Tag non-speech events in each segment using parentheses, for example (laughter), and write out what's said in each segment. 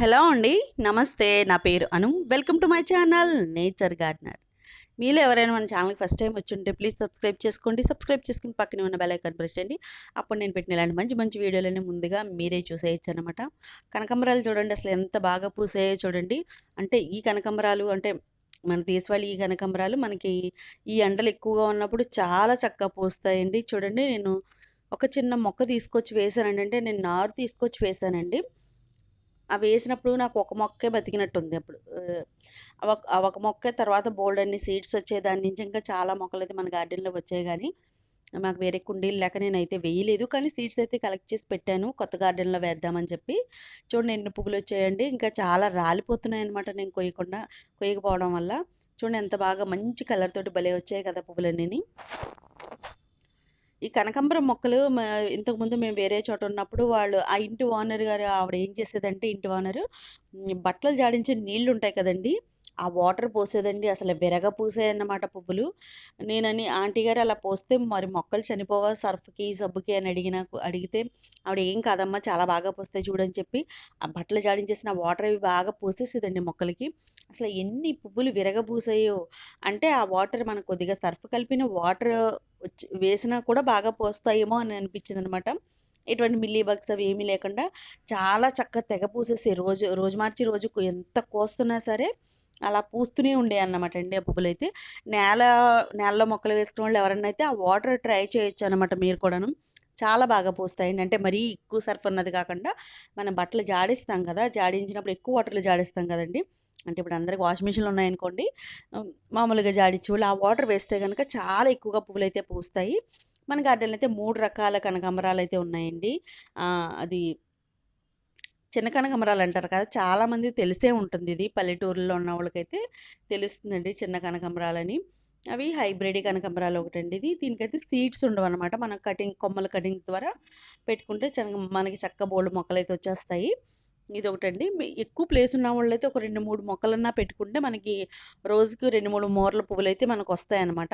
Hello అండి నమస్తే. నా పేరు Anu. Welcome to my channel nature gardener. మీలో ఎవరైనా మన ఛానల్కి ఫస్ట్ టైం వచ్చి ఉంటే ప్లీజ్ సబ్స్క్రైబ్ చేసుకోండి. సబ్స్క్రైబ్ చేసుకుని పక్కనే ఉన్న బెల్ ఐకాన్ ప్రెస్ చేయండి. అప్పుడు నేను పెట్టిన ఇలాంటి మంచి మంచి వీడియోలన్నీ ముందుగా మీరే చూసేయచ్చు అనమాట కనకంబరాలు చూడండి అసలు ఎంత బాగా పూసాయో చూడండి. అంటే ఈ కనకంబరాలు అంటే మన దేశవాళీ ఈ కనకంబరాలు మనకి ఈ ఎండలు ఎక్కువగా ఉన్నప్పుడు చాలా చక్కగా పూస్తాయండి. చూడండి నేను ఒక చిన్న మొక్క తీసుకొచ్చి వేసానండి. అంటే నేను నారు తీసుకొచ్చి వేసానండి. అవి వేసినప్పుడు నాకు ఒక మొక్కే బతికినట్టుంది అప్పుడు. ఆ ఒక మొక్క తర్వాత బోల్డ్ అన్ని సీడ్స్ వచ్చాయి దాని నుంచి ఇంకా చాలా మొక్కలు అయితే మన గార్డెన్లో వచ్చాయి కానీ మాకు వేరే కుండీలు లేక నేనైతే వేయలేదు. కానీ సీడ్స్ అయితే కలెక్ట్ చేసి పెట్టాను. కొత్త గార్డెన్లో వేద్దామని చెప్పి. చూడండి ఎన్ని పువ్వులు వచ్చాయండి. ఇంకా చాలా రాలిపోతున్నాయి అనమాట నేను కొయ్యకుండా కొయ్యకపోవడం వల్ల. చూడండి ఎంత బాగా మంచి కలర్ తోటి భలే వచ్చాయి కదా పువ్వులన్నీ ఈ కనకాంబరం మొక్కలు మ- ఇంతకుముందు మేము వేరే చోట ఉన్నప్పుడు వాళ్ళు ఆ ఇంటి ఓనర్ గారు ఆవిడ ఏం చేసేదంటే ఇంటి ఓనరు బట్టలు జాడించే నీళ్ళు ఉంటాయి కదండీ. ఆ వాటర్ పోసేదండి. అసలు విరగ పూసాయన్నమాట పువ్వులు. నేనని ఆంటీ గారు అలా పోస్తే మరి మొక్కలు చనిపోవా సర్ఫ్కి సబ్బుకి అని అడిగిన అడిగితే ఆవిడ ఏం కాదమ్మా చాలా బాగా పోస్తాయి చూడని చెప్పి ఆ బట్టలు జాడించేసిన వాటర్ అవి బాగా పోసేసేదండి మొక్కలకి. అసలు ఎన్ని పువ్వులు విరగబూసాయో అంటే ఆ వాటర్ మనకు కొద్దిగా సర్ఫ్ కలిపిన వాటర్ వచ్చి వేసినా కూడా బాగా పోస్తాయేమో అని అనిపించింది అనమాట ఎటువంటి మిల్లీ బగ్స్ అవి ఏమీ లేకుండా చాలా చక్కగా తెగ పూసేసి రోజు రోజు మార్చి రోజుకు ఎంత కోస్తున్నా సరే అలా పూస్తూనే ఉండే అన్నమాట అండి ఆ పువ్వులు అయితే. నేల నేలలో మొక్కలు వేసుకున్న వాళ్ళు ఎవరన్నా అయితే ఆ వాటర్ ట్రై చేయొచ్చు అనమాట మీరు కూడాను. చాలా బాగా పూస్తాయండి. అంటే మరీ ఎక్కువ సర్ఫ్ అన్నది కాకుండా మనం బట్టలు జాడిస్తాం కదా జాడించినప్పుడు ఎక్కువ వాటర్లు జాడిస్తాం కదండి. అంటే ఇప్పుడు అందరికి వాషింగ్ మిషన్లు ఉన్నాయనుకోండి మామూలుగా జాడించి వాళ్ళు ఆ వాటర్ వేస్తే కనుక చాలా ఎక్కువగా పువ్వులు అయితే పూస్తాయి. మన గార్డెన్లో అయితే మూడు రకాల కనకాంబరాలు అయితే ఉన్నాయండి. అది చిన్న కనకాంబరాలు అంటారు కదా! చాలా మంది తెలిసే ఉంటుంది ఇది. పల్లెటూరులో ఉన్న వాళ్ళకైతే తెలుస్తుందండి చిన్న కనకాంబరాలని అవి హైబ్రిడ్ కనకాంబరాలు ఒకటండి ఇది. దీనికైతే సీడ్స్ ఉండవు అనమాట మనం కటింగ్ కొమ్మల కటింగ్ ద్వారా పెట్టుకుంటే చక్క మనకి చక్క బోల్డ్ మొక్కలు అయితే వచ్చేస్తాయి. ఇది ఒకటండి మీ- ఎక్కువ ప్లేస్ ఉన్న వాళ్ళైతే ఒక రెండు మూడు మొక్కలన్నా పెట్టుకుంటే మనకి రోజుకి రెండు మూడు మూరల పువ్వులు అయితే మనకు వస్తాయి అన్నమాట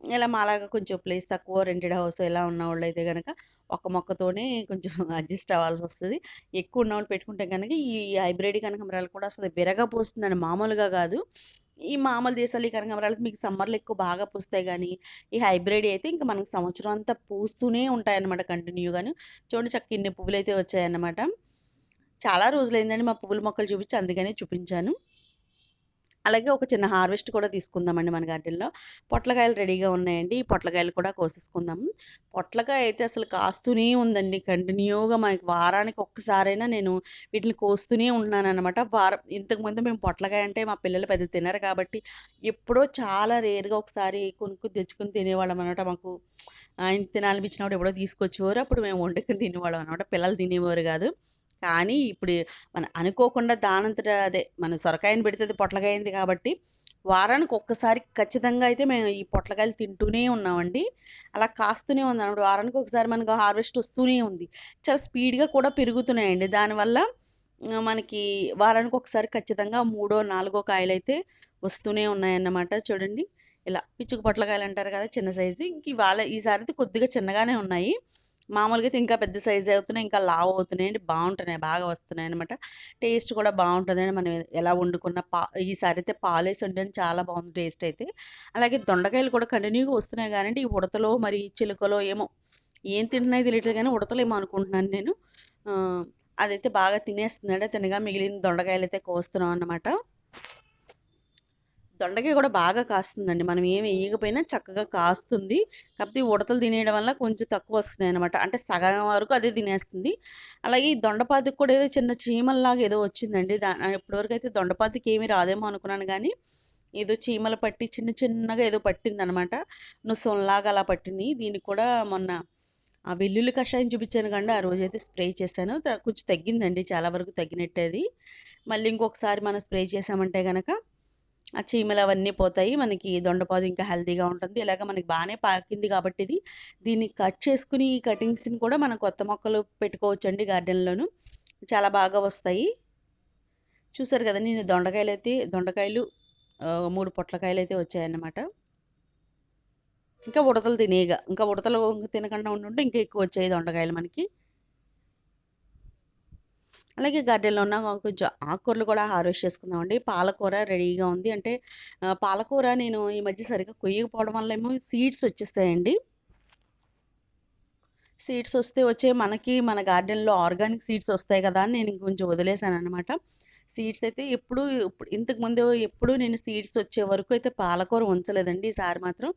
ఇలా మాలాగా కొంచెం ప్లేస్ తక్కువ రెంటెడ్ హౌస్ ఎలా ఉన్న వాళ్ళు అయితే కనుక ఒక మొక్కతోనే కొంచెం (laughs) అడ్జస్ట్ అవ్వాల్సి వస్తుంది. ఎక్కువ ఉన్న వాళ్ళు పెట్టుకుంటే కనుక ఈ హైబ్రిడ్ కనకాంబరాలు కూడా అసలు విరగా పోస్తుందండి మామూలుగా కాదు. ఈ మామూలు దేశాలు ఈ కనకాంబరాలు మీకు సమ్మర్లో ఎక్కువ బాగా పూస్తాయి కానీ ఈ హైబ్రిడ్ అయితే ఇంకా మనకి సంవత్సరం అంతా పూస్తూనే ఉంటాయన్నమాట కంటిన్యూగాను చూడండి చక్క ఇన్ని పువ్వులు అయితే వచ్చాయన్నమాట. చాలా రోజులైందండి మా పువ్వుల మొక్కలు చూపించి అందుకనే చూపించాను. అలాగే ఒక చిన్న హార్వెస్ట్ కూడా తీసుకుందామండి మన గార్డెన్లో. పొట్లకాయలు రెడీగా ఉన్నాయండి. ఈ పొట్లకాయలు కూడా కోసేసుకుందాం. పొట్లకాయ అయితే అసలు కాస్తూనే ఉందండి. కంటిన్యూగా మనకి వారానికి ఒక్కసారైనా నేను వీటిని కోస్తూనే ఉంటున్నాను అనమాట వారం ఇంతకుముందు మేము పొట్లకాయ అంటే మా పిల్లలు పెద్ద తినరు కాబట్టి ఎప్పుడో చాలా రేర్గా ఒకసారి కొనుక్కు తెచ్చుకుని తినేవాళ్ళం అనమాట మాకు ఆయన తినాలనిపించినప్పుడు ఎప్పుడో తీసుకొచ్చేవారు. అప్పుడు మేము వండుకుని తినేవాళ్ళం అనమాట పిల్లలు తినేవారు కాదు. కానీ ఇప్పుడు మన అనుకోకుండా దానంతట అదే మన సొరకాయని పెడితే అది పొట్లకాయింది కాబట్టి వారానికి ఒక్కసారి ఖచ్చితంగా అయితే మేము ఈ పొట్లకాయలు తింటూనే ఉన్నామండి. అలా కాస్తూనే ఉంది అన్నమాట వారానికి ఒకసారి మనకు హార్వెస్ట్ వస్తూనే ఉంది. చాలా స్పీడ్గా కూడా పెరుగుతున్నాయండి. దానివల్ల మనకి వారానికి ఒకసారి ఖచ్చితంగా మూడో నాలుగో కాయలు అయితే వస్తూనే ఉన్నాయన్నమాట. చూడండి. ఇలా పిచ్చుకు పొట్లకాయలు అంటారు కదా చిన్న సైజు. ఇంక ఇవాళ ఈసారి అయితే కొద్దిగా చిన్నగానే ఉన్నాయి. మామూలుగా అయితే ఇంకా పెద్ద సైజ్ అవుతున్నాయి ఇంకా లావు అవుతున్నాయండి బాగుంటున్నాయి బాగా వస్తున్నాయి అనమాట టేస్ట్ కూడా బాగుంటుందండి మనం ఎలా వండుకున్న పా ఈసారి అయితే పాలేసి వండాను చాలా బాగుంది టేస్ట్ అయితే. అలాగే దొండకాయలు కూడా కంటిన్యూగా వస్తున్నాయి కానీ ఈ ఉడతలో మరి చిలుకలో ఏమో ఏం తింటున్నాయి తెలియట్లేదు కానీ ఉడతలేమో అనుకుంటున్నాను నేను. అదైతే బాగా తినేస్తుందండి తినగా మిగిలిన దొండకాయలు అయితే కోస్తున్నాం అన్నమాట. దొండకాయ కూడా బాగా కాస్తుందండి. మనం ఏమి వేయకపోయినా చక్కగా కాస్తుంది. కాకపోతే ఉడతలు తినేయడం వల్ల కొంచెం తక్కువ వస్తున్నాయి అనమాట అంటే సగం వరకు అదే తినేస్తుంది. అలాగే ఈ దొండపాతికి కూడా ఏదో చిన్న చీమల్లాగా ఏదో వచ్చిందండి. దా ఇప్పటివరకు అయితే దొండపాతికి ఏమీ రాదేమో అనుకున్నాను కానీ ఏదో చీమలు పట్టి చిన్న చిన్నగా ఏదో పట్టింది అనమాట నుసొంలాగా అలా పట్టింది. దీనికి కూడా మొన్న ఆ వెల్లుల్లి కషాయం చూపించాను కండి. ఆ రోజైతే స్ప్రే చేశాను. త- కొంచెం తగ్గిందండి. చాలా వరకు తగ్గినట్టే అది మళ్ళీ ఇంకొకసారి మనం స్ప్రే చేసామంటే కనుక ఆ చీమలు అవన్నీ పోతాయి. మనకి దొండపాదు ఇంకా హెల్తీగా ఉంటుంది. ఇలాగ మనకి బాగానే పాకింది కాబట్టి ఇది. దీన్ని కట్ చేసుకుని ఈ కటింగ్స్ని కూడా మనం కొత్త మొక్కలు పెట్టుకోవచ్చండి గార్డెన్లోను. చాలా బాగా వస్తాయి. చూసారు కదా నేను దొండకాయలు అయితే దొండకాయలు మూడు పొట్లకాయలు అయితే వచ్చాయన్నమాట. ఇంకా ఉడతలు తినేగా ఇంకా ఉడతలు తినకుండా ఉండుంటే ఇంకా ఎక్కువ వచ్చాయి దొండకాయలు మనకి. అలాగే గార్డెన్‌లో ఉన్న కొంచెం ఆకుకూరలు కూడా హార్వెస్ట్ చేసుకుందామండి. పాలకూర రెడీగా ఉంది. అంటే పాలకూర నేను ఈ మధ్య సరిగ్గా కొయ్యకపోవడం వల్ల ఏమో సీడ్స్ వచ్చేస్తాయండి. సీడ్స్ వస్తే వచ్చే మనకి మన గార్డెన్‌లో ఆర్గానిక్ సీడ్స్ వస్తాయి కదా! అని నేను కొంచెం వదిలేశాను వదిలేసాననమాట. సీడ్స్ అయితే ఎప్పుడు ఇంతకు ముందు ఎప్పుడు నేను సీడ్స్ వచ్చే వరకు అయితే పాలకూర ఉంచలేదండి. ఈసారి మాత్రం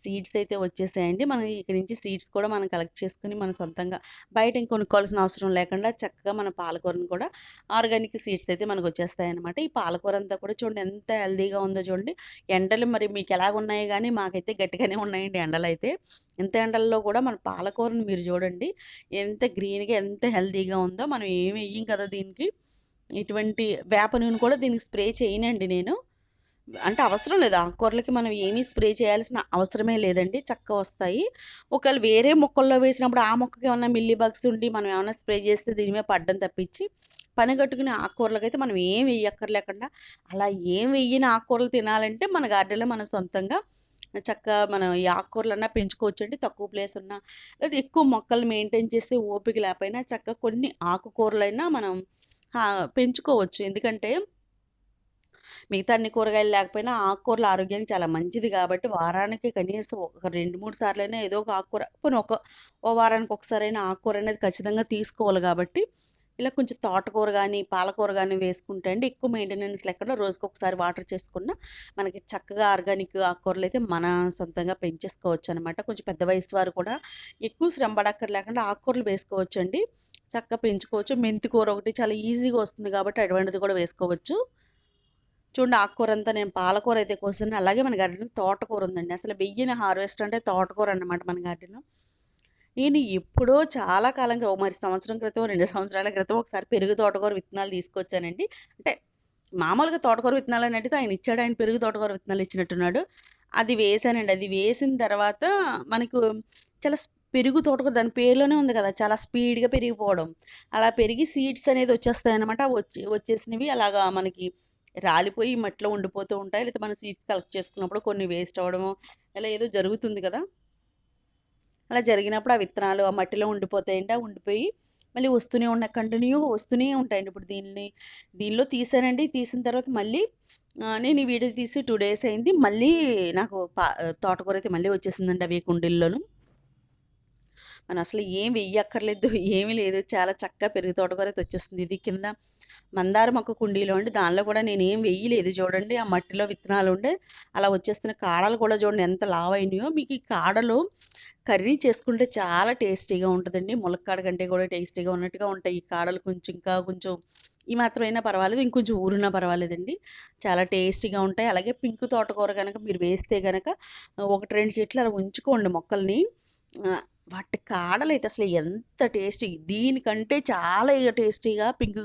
సీడ్స్ అయితే వచ్చేసాయండి. మనం ఇక్కడ నుంచి సీడ్స్ కూడా మనం కలెక్ట్ చేసుకుని మన సొంతంగా బయట ఇంకొనుక్కోవాల్సిన అవసరం లేకుండా చక్కగా మన పాలకూరను కూడా ఆర్గానిక్ సీడ్స్ అయితే మనకు వచ్చేస్తాయి అనమాట ఈ పాలకూర అంతా కూడా చూడండి ఎంత హెల్దీగా ఉందో చూడండి. ఎండలు మరి మీకు ఎలాగున్నాయి కానీ మాకైతే గట్టిగానే ఉన్నాయండి ఎండలు అయితే ఇంత ఎండల్లో కూడా మన పాలకూరను మీరు చూడండి. ఎంత గ్రీన్‌గా ఎంత హెల్దీగా ఉందో. మనం ఏమి వెయ్యం కదా దీనికి. ఇటువంటి వేప నూనె కూడా దీనికి స్ప్రే చేయనండి నేను. అంటే అవసరం లేదు. ఆకుకూరలకి మనం ఏమీ స్ప్రే చేయాల్సిన అవసరమే లేదండి. చక్కగా వస్తాయి. ఒకవేళ వేరే మొక్కల్లో వేసినప్పుడు ఆ మొక్కకి ఏమన్నా మిల్లీ బగ్స్ ఉండి మనం ఏమైనా స్ప్రే చేస్తే దీని మీద పడ్డం తప్పించి, పని కట్టుకునే ఆకుకూరలకైతే మనం ఏం వేయక్కర్లేకుండా అలా ఏం వేయని ఆకుకూరలు తినాలంటే మన గార్డెన్‌లో మనం సొంతంగా చక్కగా మనం ఈ ఆకుకూరలన్నా పెంచుకోవచ్చండి. తక్కువ ప్లేస్ ఉన్నా లేదా ఎక్కువ మొక్కలు మెయింటైన్ చేసే ఓపిక లేకపోయినా చక్కగా కొన్ని ఆకుకూరలైనా మనం పెంచుకోవచ్చు. ఎందుకంటే మిగతా అన్ని కూరగాయలు లేకపోయినా ఆకుకూరలు ఆరోగ్యానికి చాలా మంచిది కాబట్టి వారానికి కనీసం ఒక 2, 3 సార్లైనా ఏదో ఒక ఆకుకూర పోనీ ఒక ఓ వారానికి ఒకసారైనా ఆకుకూర అనేది ఖచ్చితంగా తీసుకోవాలి కాబట్టి, ఇలా కొంచెం తోటకూర కానీ పాలకూర కానీ వేసుకుంటే అండి ఎక్కువ మెయింటెనెన్స్ లేకుండా రోజుకొకసారి వాటర్ చేసుకున్నా మనకి చక్కగా ఆర్గానిక్ ఆకుకూరలు అయితే మన సొంతంగా పెంచేసుకోవచ్చు అనమాట కొంచెం పెద్ద వయసు వారు కూడా ఎక్కువ శ్రమ పడక్కర్లేకుండా ఆకుకూరలు వేసుకోవచ్చండి. చక్కగా పెంచుకోవచ్చు. మెంతి కూర ఒకటి చాలా ఈజీగా వస్తుంది కాబట్టి అటువంటిది కూడా వేసుకోవచ్చు. చూడండి ఆకుకూర అంతా నేను పాలకూర అయితే కోసాను. అలాగే మన గార్డెన్‌లో తోటకూర ఉందండి. అసలు వెయ్యిన హార్వెస్ట్ అంటే తోటకూర అన్నమాట మన గార్డెన్‌లో. నేను ఎప్పుడో చాలా కాలంగా మరి సంవత్సరం క్రితం, రెండు సంవత్సరాల క్రితం ఒకసారి పెరుగు తోటకూర విత్తనాలు తీసుకొచ్చానండి. అంటే మామూలుగా తోటకూర విత్తనాలు అనేది ఆయన ఇచ్చాడు. ఆయన పెరుగు తోటకూర విత్తనాలు ఇచ్చినట్టున్నాడు. అది వేసానండి అది వేసిన తర్వాత మనకు చాలా పెరుగు తోటకూర దాని పేరులోనే ఉంది కదా! చాలా స్పీడ్‌గా పెరిగిపోవడం. అలా పెరిగి సీడ్స్ అనేది వచ్చేస్తాయన్నమాట. వచ్చి వచ్చేసినవి అలాగా మనకి రాలిపోయి మట్టిలో ఉండిపోతూ ఉంటాయి. లేకపోతే మన సీడ్స్ కలెక్ట్ చేసుకున్నప్పుడు కొన్ని వేస్ట్ అవ్వడం ఇలా ఏదో జరుగుతుంది కదా! అలా జరిగినప్పుడు ఆ విత్తనాలు ఆ మట్టిలో ఉండిపోతాయండి. ఆ ఉండిపోయి మళ్ళీ వస్తూనే ఉన్నాయి. కంటిన్యూగా వస్తూనే ఉంటాయండి. ఇప్పుడు దీన్ని దీనిలో తీసానండి. తీసిన తర్వాత మళ్ళీ నేను ఈ వీడియో తీసి టూ డేస్ అయింది. మళ్ళీ నాకు పా తోటకూర అయితే మళ్ళీ వచ్చేసిందండి అవి కుండీల్లోనూ మనం అసలు ఏం వెయ్యక్కర్లేదు. ఏమీ లేదు. చాలా చక్కగా పెరుగు తోటకూర వచ్చేస్తుంది. ఇది కింద మందార మొక్క కుండీలో అండి. దానిలో కూడా నేనేం వెయ్యలేదు చూడండి. ఆ మట్టిలో విత్తనాలు ఉండే అలా వచ్చేస్తున్న కాడలు కూడా చూడండి ఎంత లావైనాయో మీకు ఈ కాడలు కర్రీ చేసుకుంటే చాలా టేస్టీగా ఉంటుందండి ములక్కాడ కంటే కూడా టేస్టీగా ఉన్నట్టుగా ఉంటాయి. ఈ కాడలు కొంచెం ఇంకా కొంచెం ఈ మాత్రం అయినా పర్వాలేదు. ఇంకొంచెం ఊరినా పర్వాలేదండి. చాలా టేస్టీగా ఉంటాయి. అలాగే పింక్ తోటకూర కనుక మీరు వేస్తే కనుక ఒకటి, రెండు చెట్లు అలా ఉంచుకోండి మొక్కల్ని. వాటి కాడలు అయితే అసలు ఎంత టేస్టీ దీనికంటే చాలా టేస్టీగా పింక్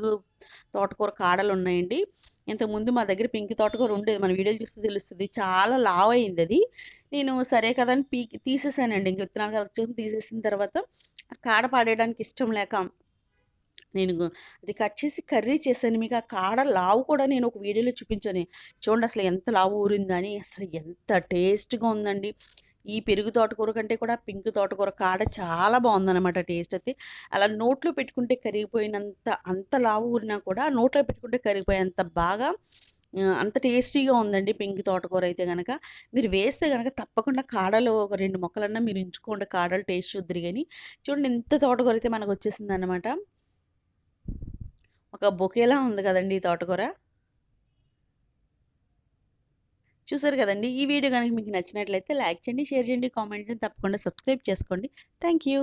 తోటకూర కాడలు ఉన్నాయండి ఇంతకుముందు మా దగ్గర పింక్ తోటకూర ఉండేది. మన వీడియోలు చూస్తే తెలుస్తుంది చాలా లావు అయింది అది నేను సరే కదా అని పీకి తీసేసానండి. ఇంక విత్తనాలు కలెక్ట్ తీసేసిన తర్వాత కాడ పాడేయడానికి ఇష్టం లేక నేను అది కట్ చేసి కర్రీ చేశాను. మీకు ఆ కాడ లావు కూడా నేను ఒక వీడియోలో చూపించాను. చూడండి అసలు ఎంత లావు ఊరిందని. అసలు ఎంత టేస్ట్‌గా ఉందండి. ఈ పెరుగు తోటకూర కంటే కూడా పింక్ తోటకూర కాడ చాలా బాగుందన్నమాట టేస్ట్ అయితే. అలా నోట్లో పెట్టుకుంటే కరిగిపోయినంత అంత లావు ఊరినా కూడా నోట్లో పెట్టుకుంటే కరిగిపోయేంత బాగా అంత టేస్టీగా ఉందండి పింక్ తోటకూర అయితే గనక. మీరు వేస్తే కనుక తప్పకుండా కాడలు ఒక రెండు మొక్కలన్నా మీరు ఉంచుకోండి. కాడలు టేస్ట్ వద్దురు కానీ చూడండి ఇంత తోటకూర అయితే మనకు మనకొచ్చేసిందనమాట. ఒక బొకేలా ఉంది కదండీ ఈ తోటకూర. చూసారు కదండి ఈ వీడియో గనక మీకు నచ్చినట్లయితే లైక్ చేయండి, షేర్ చేయండి, కామెంట్ చేయండి. తప్పకుండా సబ్స్క్రైబ్ చేసుకోండి. Thank you.